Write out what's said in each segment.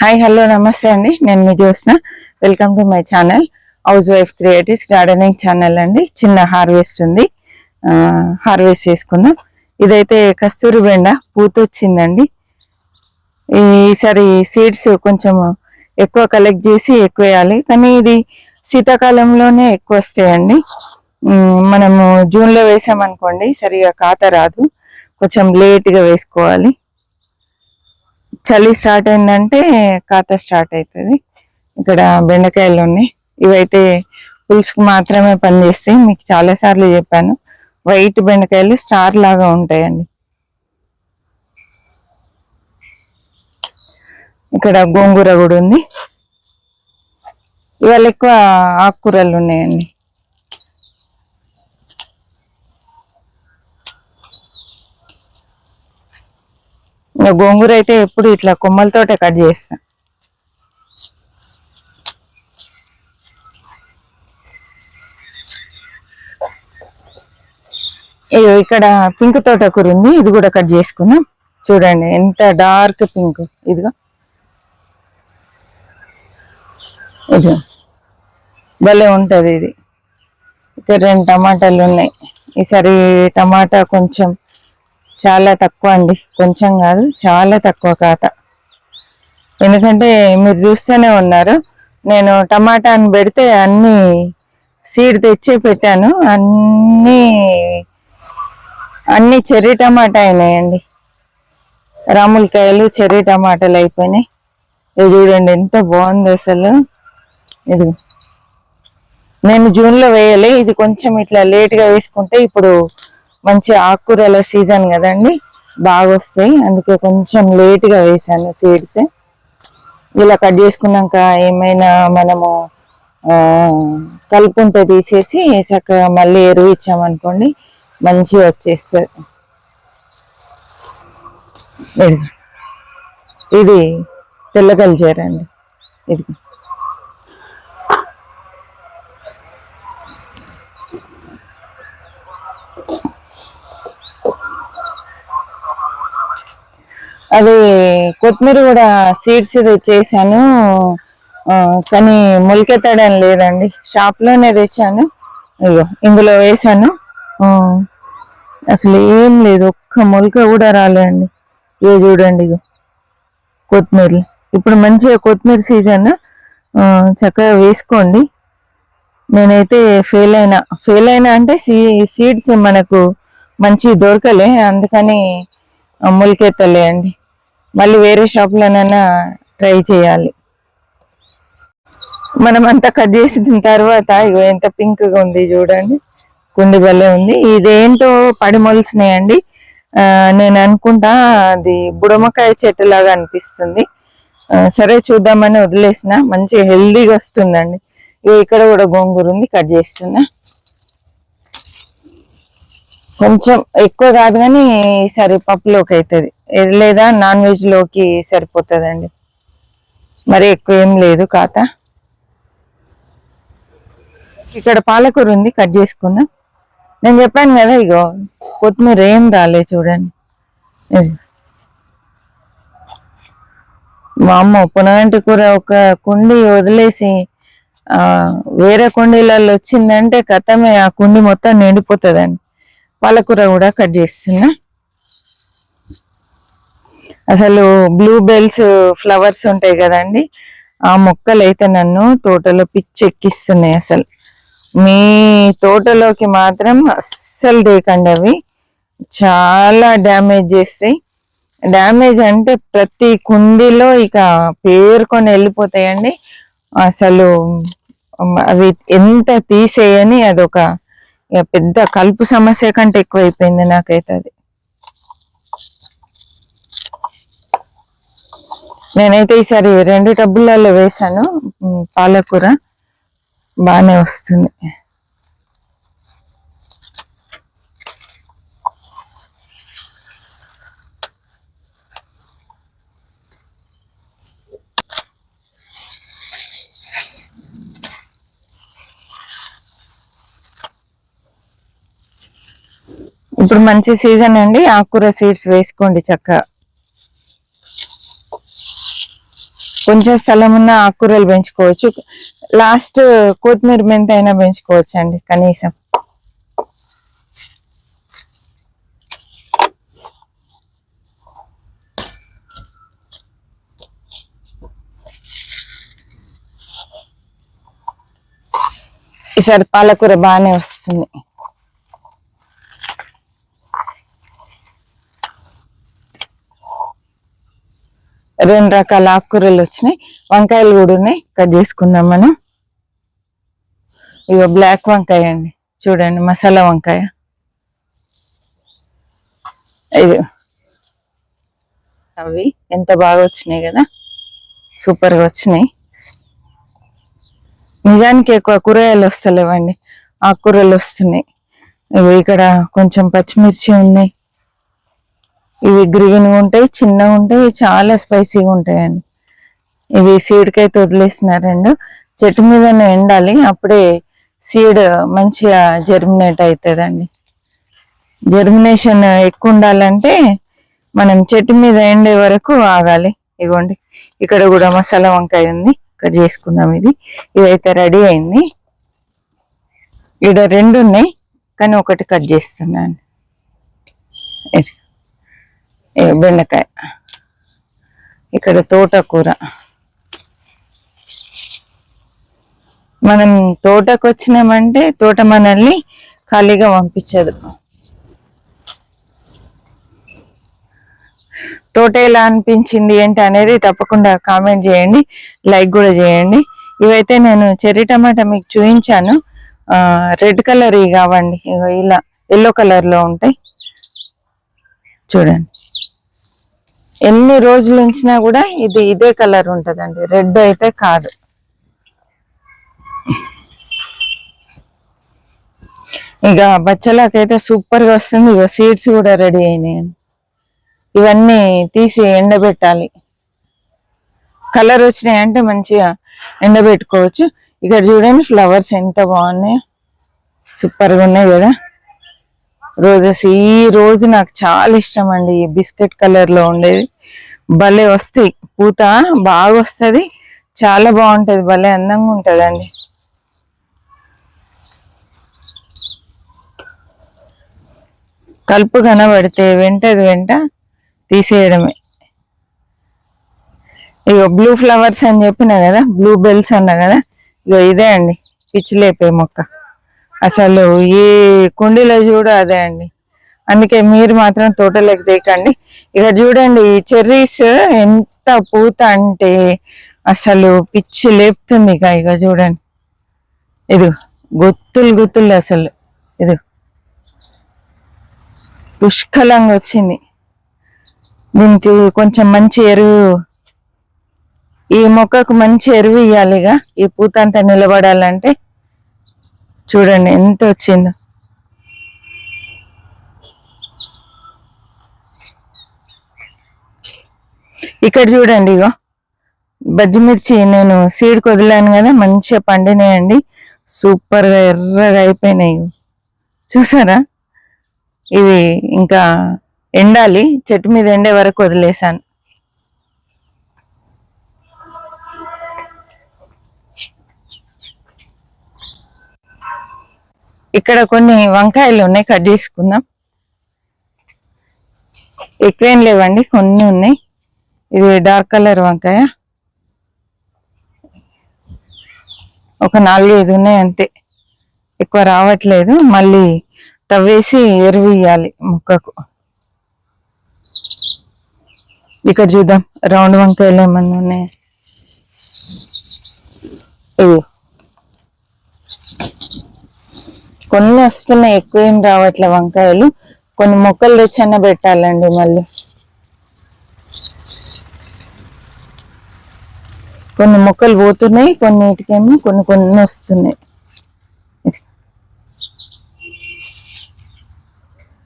Hi hello నమస్తే అండి. నేను మీ Jyotsna. Welcome to my channel housewife creatives gardening channel అండి. చిన్న హార్వెస్ట్ ఉంది. హార్వెస్ట్ చేసుకున్నాం. ఇదైతే కస్తూరి బెండ పూత వచ్చిందండి ఈసారి సీడ్స్ కొంచెం ఎక్కువ కలెక్ట్ చేసి ఎక్కువ వేయాలి. కానీ ఇది శీతాకాలంలోనే ఎక్కువ వస్తాయండి. మనము జూన్లో వేసామనుకోండి సరిగా కాత రాదు. కొంచెం లేట్గా వేసుకోవాలి. చలి స్టార్ట్ అయిందంటే కాత స్టార్ట్ అవుతుంది. ఇక్కడ బెండకాయలు ఉన్నాయి. ఇవైతే పులుసుకు మాత్రమే పనిచేస్తాయి. మీకు చాలా సార్లు చెప్పాను. వైట్ బెండకాయలు స్టార్ లాగా ఉంటాయండి. ఇక్కడ గోంగూర కూడా ఉంది. ఇవాళ ఎక్కువ ఆకుకూరలు ఉన్నాయండి. గోంగూర అయితే ఎప్పుడు ఇట్లా కొమ్మలతోటే కట్ చేస్తా. ఇగో ఇక్కడ పింక్ తోటకూర ఉంది ఇది కూడా కట్ చేసుకున్నాం చూడండి ఎంత డార్క్ పింక్. ఇదిగో. ఇది భలే ఉంటుంది ఇది. ఇక్కడ రెండు టమాటాలు ఉన్నాయి. ఈసారి టమాటా కొంచెం చాలా తక్కువ అండి. కొంచెం కాదు చాలా తక్కువ ఖాతా. ఎందుకంటే మీరు చూస్తూనే ఉన్నారు నేను టమాటాని పెడితే అన్నీ సీడ్ తెచ్చి పెట్టాను. అన్నీ అన్ని చెర్రీ టమాటా అయినాయండి. రాములకాయలు చెర్రీ టమాటాలు అయిపోయినాయి. ఇది చూడండి ఎంత బాగుంది అసలు. ఇది నేను జూన్లో వేయాలి ఇది కొంచెం ఇట్లా లేట్గా వేసుకుంటే ఇప్పుడు మంచి ఆకుకూరల సీజన్ కదండి. బాగా వస్తాయి అందుకే కొంచెం లేట్గా వేసాను సీడ్స్. ఇలా కట్ చేసుకున్నాక ఏమైనా మనము కలుపు ఉంటే తీసేసి చక్కగా మళ్ళీ ఎరువు ఇచ్చామనుకోండి మంచిగా వచ్చేస్తుంది. ఇది తెల్ల కల్చర్ అండి. ఇది. అది కొత్తిమీర కూడా సీడ్స్ తెచ్చేసాను ఆ, కానీ మొలకెత్తడం లేదండి. షాప్లోనే తెచ్చాను. అయ్యో ఇందులో వేసాను అసలు ఏం లేదు. ఒక్క మొలక కూడా రాలేదండి. ఇదో చూడండి ఇగో కొత్తిమీరలు. ఇప్పుడు మంచిగా కొత్తిమీర సీజన్ చక్కగా వేసుకోండి. నేనైతే ఫెయిల్ అయినా. ఫెయిల్ అయినా అంటే సీ సీడ్స్ మనకు మంచి దొరకలే. అందుకని మొలకెత్తలే అండి. మళ్ళీ వేరే షాప్లోనైనా ట్రై చేయాలి. మనం అంతా కట్ చేసిన తర్వాత ఇగో ఎంత పింక్గా ఉంది చూడండి. కుండి భలే ఉంది. ఇదేంటో పడి మొలిసినాయండి. నేను అనుకుంటా అది బుడమకాయ చెట్టు లాగా అనిపిస్తుంది సరే చూద్దామని వదిలేసిన. మంచి హెల్దీగా వస్తుందండి. ఇక్కడ కూడా గోంగూర ఉంది కట్ చేస్తున్నా. కొంచెం ఎక్కువ కాదు కానీ ఈసారి పప్పులోకి అవుతుంది లేదా నాన్ వెజ్లోకి సరిపోతుందండి. మరి ఎక్కువ ఏం లేదు కాత ఇక్కడ పాలకూర ఉంది కట్ చేసుకుందాం. నేను చెప్పాను కదా ఇగో కొత్తిమీర ఏం రాలే చూడండి. మా అమ్మ పునగంటి కూర ఒక కుండి వదిలేసి ఆ వేరే కుండీలలో వచ్చిందంటే కథమే ఆ కుండి మొత్తం నిండిపోతుందండి. పాలకూర కూడా కట్ చేస్తున్నా. అసలు బ్లూ బెల్స్ ఫ్లవర్స్ ఉంటాయి కదండి ఆ మొక్కలు అయితే నన్ను తోటలో పిచ్చి ఎక్కిస్తున్నాయి అసలు. మీ తోటలోకి మాత్రం అస్సలు దేకండి అవి. చాలా డ్యామేజ్ చేస్తాయి. డ్యామేజ్ అంటే ప్రతి కుండీలో ఇక పేరుకొని వెళ్ళిపోతాయండి. అసలు అవి ఎంత తీసేయని అదొక ఇక పెద్ద కలుపు సమస్య కంటే ఎక్కువైపోయింది నాకైతే అది. నేనైతే ఈసారి రెండు టబ్బులలో వేసాను పాలకూర. బాగానే వస్తుంది. ఇప్పుడు మంచి సీజన్ అండి. ఆకుకూర సీడ్స్ వేసుకోండి చక్కగా. కొంచెం స్థలం ఉన్న ఆకుకూరలు పెంచుకోవచ్చు. లాస్ట్ కొత్తిమీర మెంత అయినా పెంచుకోవచ్చు అండి కనీసం. ఈసారి పాలకూర బాగానే వస్తుంది. రెండు రకాల ఆకుకూరలు వచ్చినాయి. వంకాయలు కూడా ఉన్నాయి. కట్ చేసుకుందాం మనం. ఇగో బ్లాక్ వంకాయ అండి. చూడండి మసాలా వంకాయ. ఇది. అవి ఎంత బాగా వచ్చినాయి కదా. సూపర్గా వచ్చినాయి. నిజానికి ఎక్కువ కూరగాయలు వస్తలేవండి. ఆకుకూరలు వస్తున్నాయి. ఇవి ఇక్కడ కొంచెం పచ్చిమిర్చి ఉన్నాయి. ఇవి గ్రీన్ ఉంటాయి చిన్నగా ఉంటాయి చాలా స్పైసీగా ఉంటాయండి. ఇవి సీడ్కి అయితే వదిలేసినారండి చెట్టు మీదనే ఎండాలి అప్పుడే సీడ్ మంచిగా జర్మినేట్ అవుతుందండి. జర్మినేషన్ ఎక్కువ ఉండాలంటే మనం చెట్టు మీద ఎండే వరకు ఆగాలి. ఇగోండి ఇక్కడ కూడా మసాలా వంకాయ ఉంది కట్ చేసుకుందాం ఇది. ఇదైతే రెడీ అయింది. ఇక్కడ రెండు ఉన్నాయి కానీ ఒకటి కట్ చేస్తున్నాను. ఇది. బెండకాయ. ఇక్కడ తోటకూర. మనం తోటకు వచ్చినామంటే తోట మనల్ని ఖాళీగా పంపించదు. తోట ఎలా అనిపించింది ఏంటి అనేది తప్పకుండా కామెంట్ చేయండి లైక్ కూడా చేయండి. ఇవైతే నేను చెర్రీ టమాటా మీకు చూపించాను. రెడ్ కలర్ ఇవి కావండి. ఇలా ఎల్లో కలర్లో ఉంటాయి. చూడండి. ఎన్ని రోజులు ఉంచినా కూడా ఇది ఇదే కలర్ ఉంటదండి. రెడ్ అయితే కాదు. ఇక బచ్చలాకైతే సూపర్గా వస్తుంది. ఇక సీడ్స్ కూడా రెడీ అయినాయి. ఇవన్నీ తీసి ఎండబెట్టాలి. కలర్ వచ్చినాయి అంటే మంచిగా ఎండబెట్టుకోవచ్చు. ఇక్కడ చూడండి ఫ్లవర్స్ ఎంత బాగున్నాయి. సూపర్గా ఉన్నాయి కదా. రోజెస్ ఈ రోజు నాకు చాలా ఇష్టం అండి ఈ బిస్కెట్ కలర్లో ఉండేది భలే వస్తాయి. పూత బాగా వస్తుంది. చాలా బాగుంటుంది. భలే అందంగా ఉంటుందండి. కలుపు కనబడితే వెంటది వెంట తీసేయడమే. ఇగో బ్లూ ఫ్లవర్స్ అని చెప్పినా కదా బ్లూ బెల్స్ అన్నా కదా ఇగో ఇదే అండి. పిచ్చిలేపే మొక్క. అసలు ఈ కుండీలో చూడ అదే అండి. అందుకే మీరు మాత్రం తోటలోకి తీయకండి ఇక చూడండి ఈ చెర్రీస్ ఎంత పూత అంటే అసలు పిచ్చి లేపుతుంది ఇక ఇక చూడండి. ఇది గుత్తులు గుత్తులు అసలు. ఇది పుష్కలంగా వచ్చింది. దీనికి కొంచెం మంచి ఎరువు. ఈ మొక్కకు మంచి ఎరువు ఇవ్వాలిగా ఈ పూత అంతా నిలబడాలంటే చూడండి ఎంత వచ్చిందో. ఇక్కడ చూడండి ఇగో. బజ్జిమిర్చి నేను సీడ్ కొదిలాను కదా మంచిగా పండినాయండి. సూపర్గా ఎర్రగా అయిపోయినాయి. చూసారా? ఇవి ఇంకా ఎండాలి చెట్టు మీద ఎండే వరకు వదిలేసాను ఇక్కడ కొన్ని వంకాయలు ఉన్నాయి కట్ చేసుకుందాం. ఎక్కువేం లేవండి కొన్ని ఉన్నాయి. ఇది డార్క్ కలర్ వంకాయ. ఒక నాలుగైదు ఉన్నాయి అంతే. ఎక్కువ రావట్లేదు మళ్ళీ తవ్వేసి ఎరువు ఇయ్యాలి మొక్కకు. ఇక్కడ చూద్దాం రౌండ్ వంకాయలు ఏమన్నా ఉన్నాయి? ఇవి కొన్ని వస్తున్నాయి ఎక్కువ ఏం రావట్లే వంకాయలు. కొన్ని మొక్కలు తెచ్చన్న పెట్టాలండి మళ్ళీ. కొన్ని మొక్కలు పోతున్నాయి కొన్నిటికేమో కొన్ని కొన్ని వస్తున్నాయి.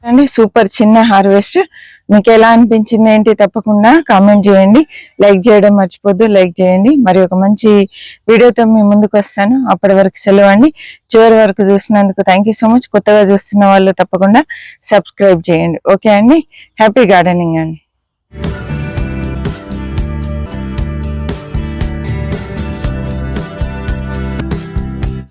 అండి సూపర్ చిన్న హార్వెస్ట్. మీకు ఎలా అనిపించింది ఏంటి తప్పకుండా కామెంట్ చేయండి. లైక్ చేయడం మర్చిపోద్దు లైక్ చేయండి. మరి ఒక మంచి వీడియోతో మీ ముందుకు వస్తాను. అప్పటి వరకు సెలవు అండి. చివరి వరకు చూసినందుకు థ్యాంక్ సో మచ్ కొత్తగా చూస్తున్న వాళ్ళు తప్పకుండా సబ్స్క్రైబ్ చేయండి. ఓకే అండి? హ్యాపీ గార్డెనింగ్ అండి.